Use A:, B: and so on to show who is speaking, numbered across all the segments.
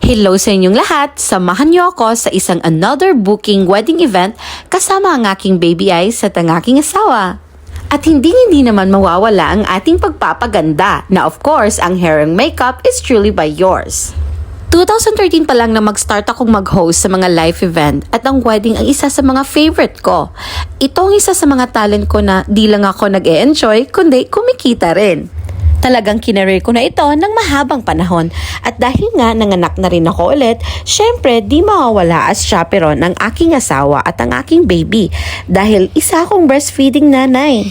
A: Hello sa inyong lahat! Samahan niyo ako sa isang another booking wedding event kasama ang aking baby eyes at ang aking asawa. At hindi hindi naman mawawala ang ating pagpapaganda na of course ang hair and makeup is truly by yours. 2013 pa lang na mag-start akong mag-host sa mga live event at ang wedding ang isa sa mga favorite ko. Ito ang isa sa mga talent ko na di lang ako nag enjoy kundi kumikita rin. Talagang kinareer ko na ito ng mahabang panahon at dahil nga nanganak na rin ako ulit, syempre di mawawala as chaperon ang aking asawa at ang aking baby dahil isa akong breastfeeding nanay.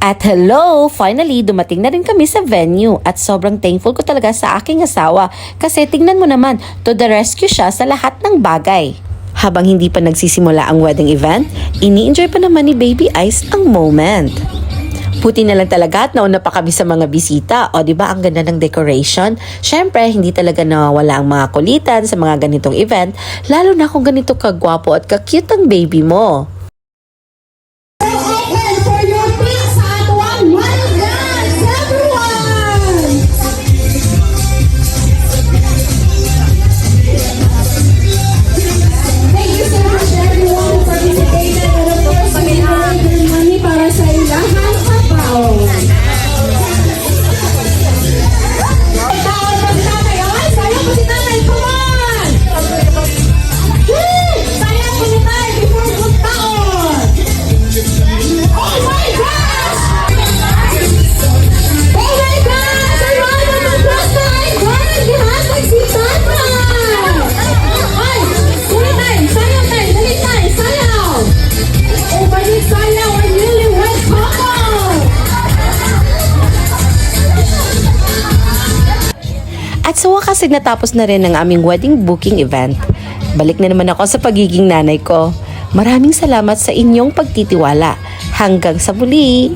A: At hello, finally dumating na rin kami sa venue at sobrang thankful ko talaga sa aking asawa kasi tingnan mo naman, to the rescue siya sa lahat ng bagay. Habang hindi pa nagsisimula ang wedding event, ini-enjoy pa naman ni Baby Ice ang moment. Puti na lang talaga at nauna pa kami sa mga bisita. O, di ba ang ganda ng decoration? Syempre, hindi talaga nawawala ang mga kulitan sa mga ganitong event, lalo na kung ganito kagwapo at ka-cute ang baby mo. At sa wakas ay natapos na rin ang aming wedding booking event. Balik na naman ako sa pagiging nanay ko. Maraming salamat sa inyong pagtitiwala. Hanggang sa muli!